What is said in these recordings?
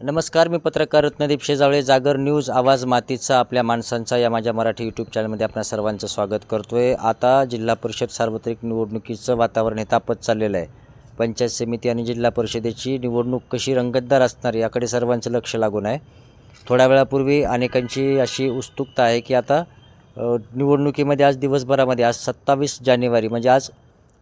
नमस्कार मी पत्रकार रत्नदीप शेजावळे जागर न्यूज आवाज मातीचा आपल्या माणसांचा या माझ्या मराठी यूट्यूब चॅनलमध्ये आपल्या सर्वांचं स्वागत करतो आहे आता जिल्हा परिषद सार्वत्रिक निवडणुकीचं वातावरण हे तापत चाललेलं आहे. पंचायत समिती आणि जिल्हा परिषदेची निवडणूक कशी रंगतदार असणार याकडे सर्वांचं लक्ष लागून आहे. थोड्या वेळापूर्वी अनेकांची अशी उत्सुकता आहे की आता निवडणुकीमध्ये आज दिवसभरामध्ये आज सत्तावीस जानेवारी म्हणजे आज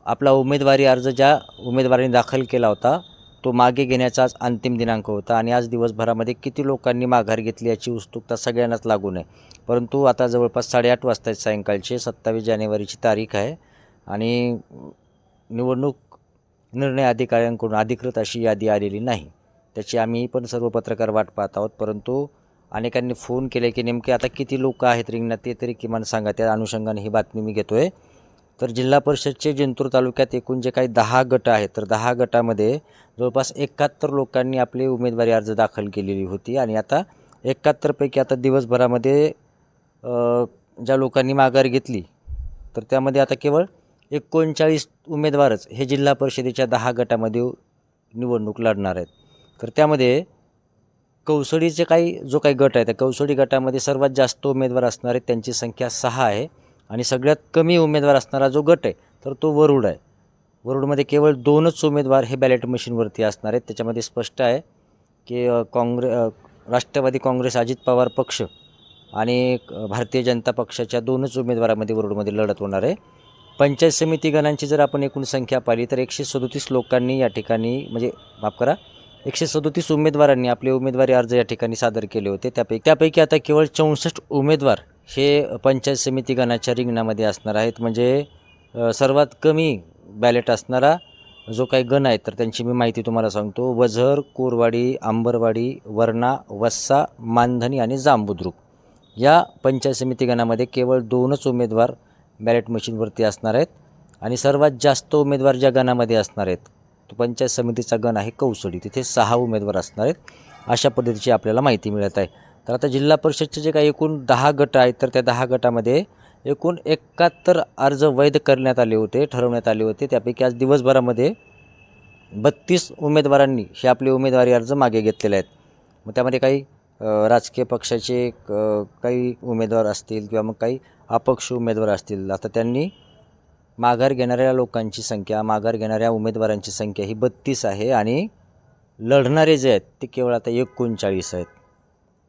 आपला उमेदवारी अर्ज ज्या उमेदवारांनी दाखल केला होता तो मागे घेण्याचा आज अंतिम दिनांक होता आणि आज दिवसभरामध्ये किती लोकांनी माघार घेतली याची उत्सुकता सगळ्यांनाच लागून आहे परंतु आता जवळपास साडेआठ वाजता सायंकाळची सत्तावीस जानेवारीची तारीख आहे आणि निवडणूक निर्णय अधिकाऱ्यांकडून अधिकृत अशी यादी आलेली नाही. त्याची आम्ही पण सर्व पत्रकार वाट पाहत आहोत परंतु अनेकांनी फोन केले की नेमके आता किती लोक आहेत रिंगणात ते तरी किमान सांगा. त्या अनुषंगाने ही बातमी मी घेतो आहे तर जिल्हा परिषदचे जिंतूर तालुक्यात एकूण जे काही दहा गट आहेत तर दहा गटामध्ये जवळपास एकाहत्तर लोकांनी आपली उमेदवारी अर्ज दाखल केलेली होती. आणि आता एकाहत्तरपैकी आता दिवसभरामध्ये ज्या लोकांनी माघार घेतली तर त्यामध्ये आता केवळ एकोणचाळीस उमेदवारच हे जिल्हा परिषदेच्या दहा गटामध्ये निवडणूक लढणार आहेत. तर त्यामध्ये कौसडीचे काही जो काही गट आहे त्या कौसडी गटामध्ये सर्वात जास्त उमेदवार असणार आहेत त्यांची संख्या सहा आहे. आणि सगळ्यात कमी उमेदवार असणारा जो गट आहे तर तो वरुड आहे. वरुडमध्ये केवळ दोनच उमेदवार हे बॅलेट मशीनवरती असणार आहेत. त्याच्यामध्ये स्पष्ट आहे की काँग्रे राष्ट्रवादी काँग्रेस अजित पवार पक्ष आणि भारतीय जनता पक्षाच्या दोनच उमेदवारामध्ये वरुडमध्ये लढत होणार आहे. पंचायत समिती गणांची जर आपण एकूण संख्या पाहिली तर एकशे सदोतीस लोकांनी या ठिकाणी म्हणजे माफ करा एकशे सदोतीस उमेदवारांनी आपले उमेदवारी अर्ज या ठिकाणी सादर केले होते. त्यापैकी त्यापैकी आता केवळ चौसष्ट उमेदवार हे पंचायत समिती गणाच्या रिंगणामध्ये असणार आहेत. म्हणजे सर्वात कमी बॅलेट असणारा जो काही गण आहे तर त्यांची मी माहिती तुम्हाला सांगतो. वझर कोरवाडी आंबरवाडी वरणा वस्सा मानधनी आणि जांबुद्रुक. या पंचायत समिती गणामध्ये केवळ दोनच उमेदवार बॅलेट मशीनवरती असणार आहेत आणि सर्वात जास्त उमेदवार ज्या गणामध्ये असणार आहेत तो पंचायत समितीचा गण आहे कौसडी. तिथे सहा उमेदवार असणार आहेत. अशा पद्धतीची आपल्याला माहिती मिळत आहे. तर आता जिल्हा परिषदचे जे काही एकूण दहा गट आहेत तर त्या दहा गटामध्ये एकूण एकाहत्तर अर्ज वैध करण्यात आले होते ठरवण्यात आले होते. त्यापैकी आज दिवसभरामध्ये बत्तीस उमेदवारांनी हे आपले उमेदवारी अर्ज मागे घेतलेले आहेत. मग त्यामध्ये काही राजकीय पक्षाचे काही उमेदवार असतील किंवा मग काही अपक्ष उमेदवार असतील आता त्यांनी माघार घेणाऱ्या लोकांची संख्या माघार घेणाऱ्या उमेदवारांची संख्या ही बत्तीस आहे आणि लढणारे जे आहेत ते केवळ आता एकोणचाळीस आहेत.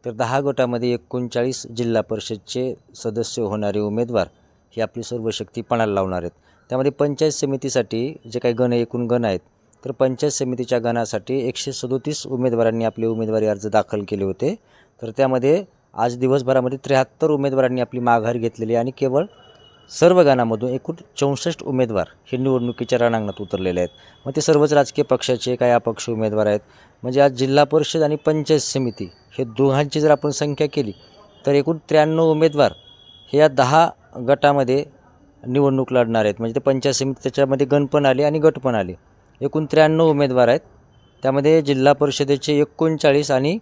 तर दहा गटामध्ये एकोणचाळीस जिल्हा परिषदचे सदस्य होणारे उमेदवार हे आपली सर्व शक्ती पणाला लावणार आहेत. त्यामध्ये पंचायत समितीसाठी जे काही गण एकूण गण आहेत तर पंचायत समितीच्या गणासाठी एकशे सदोतीस उमेदवारांनी आपले उमेदवारी अर्ज दाखल केले होते. तर त्यामध्ये आज दिवसभरामध्ये त्र्याहत्तर उमेदवारांनी आपली माघार घेतलेली आणि केवळ सर्व गणामधून एकूण चौसष्ट उमेदवार हे निवडणुकीच्या रणांगणात उतरलेले आहेत. मग ते सर्वच राजकीय पक्षाचे काही अपक्ष उमेदवार आहेत? म्हणजे आज जिल्हा परिषद आणि पंचायत समिती हे दोघांची जर आपण संख्या केली तर एकूण त्र्याण्णव उमेदवार हे या दहा गटामध्ये निवडणूक लढणार आहेत. म्हणजे ते पंचायत समिती त्याच्यामध्ये गण पण आले आणि गट पण आले. एकूण त्र्याण्णव उमेदवार आहेत. त्यामध्ये जिल्हा परिषदेचे एकोणचाळीस आणि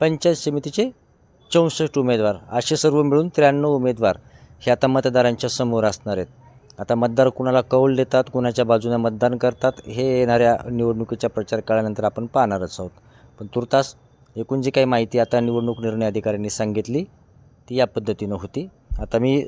पंचायत समितीचे चौसष्ट उमेदवार. असे सर्व मिळून त्र्याण्णव उमेदवार. हे आता मतदारांच्या समोर असणार आहेत. आता मतदार कुणाला कौल देतात कुणाच्या बाजूने मतदान करतात हे येणाऱ्या निवडणुकीच्या प्रचार काळानंतर आपण पाहणारच आहोत. पण तुर्तास एकूण जी काही माहिती आता निवडणूक निर्णय अधिकाऱ्यांनी सांगितली ती या पद्धतीनं होती. आता मी